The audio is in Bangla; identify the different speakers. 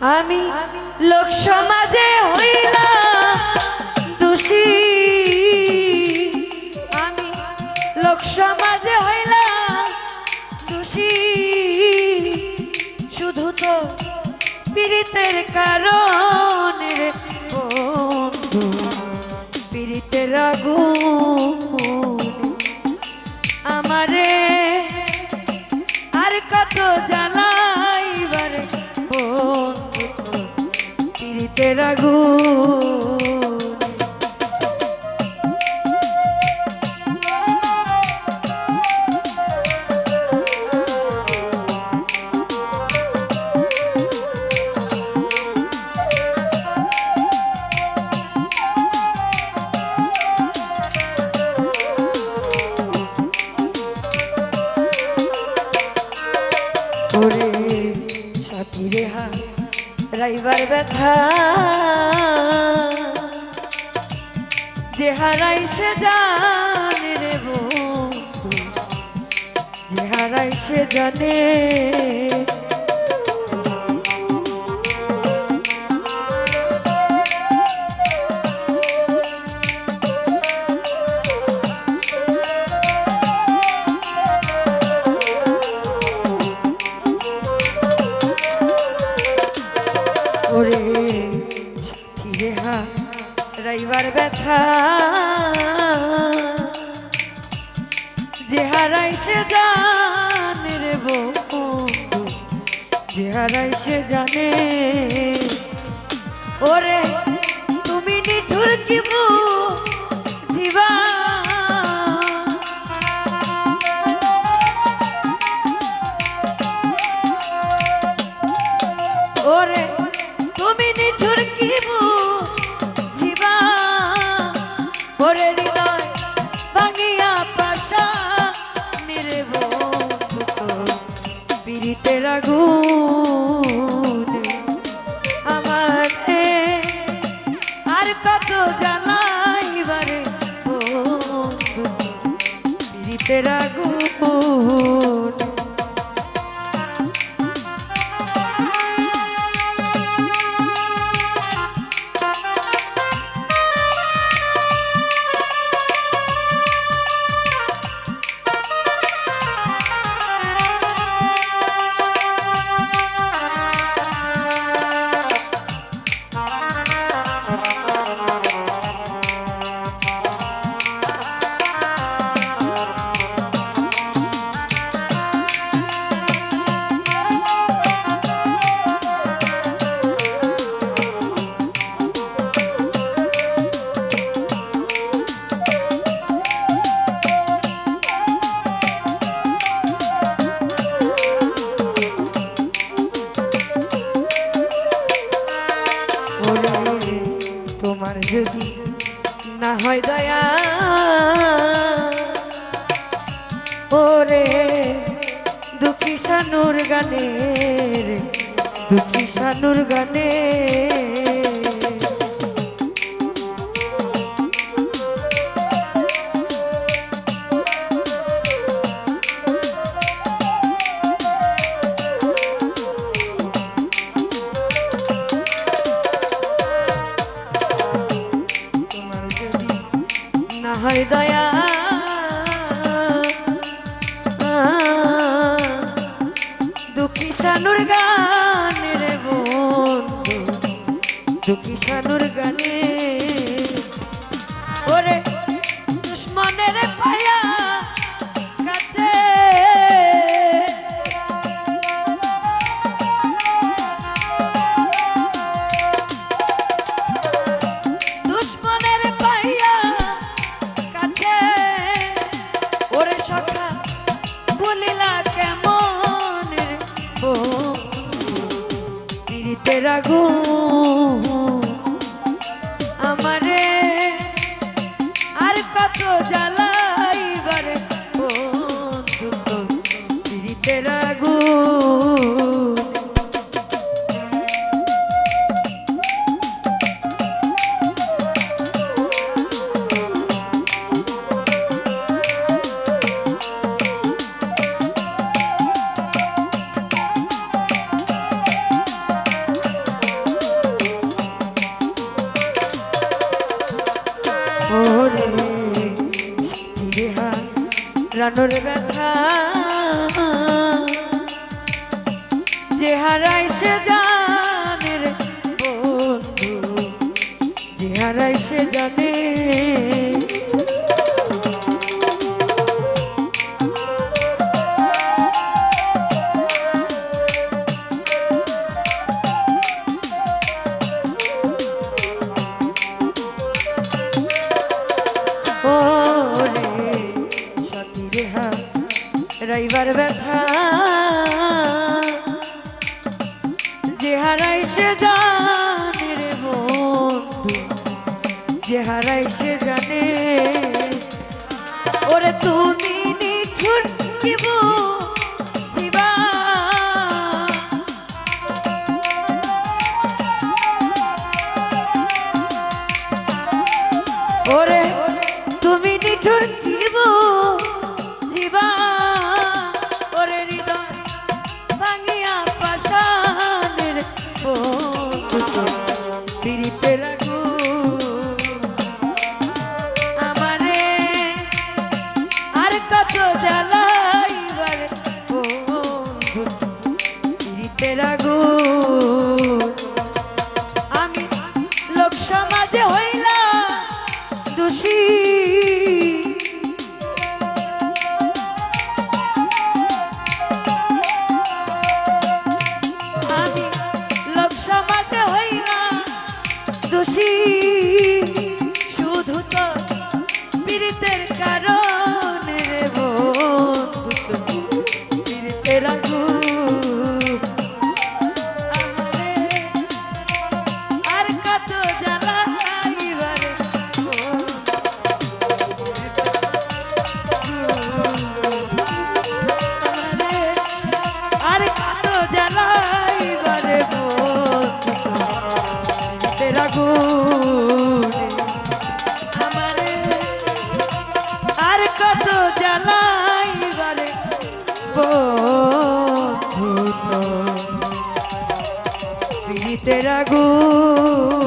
Speaker 1: আমি লোক সমাজে হইলাম দোষী। আমি লোক সমাজে হইলাম দোষী। শুধু তো পীড়িতের কারণ পীড়িতের আগুন। আমারে আর কত জ্বালাইবারে পীড়িতের আগুন সাথী রেহা রাইবার ব্যথা। যে হারাই সে জানে রে বন্ধু যে হারাই সে জানে। রে বন্ধু যে সে জানে। ওরে তুমি নিঠুর কি জীবা পীড়িতের আগুন। না হয় দয়া। ওরে দুঃখী সানুর গানের দুঃখী সানুর গানে হয় দুঃখী সানুর গানে দুঃখী সানুর গানে। ওরে দুশ্মনের পায়া প্রাণর ব্যথা। যে হারাই সে জানে রে বন্ধু যে হারাই সে জানে হারাই সে জানে রে বন্ধু যে হারাই সে জানে। ওরে তুমি নিঠুর জ্বালাইবারে বন্ধু আগুন।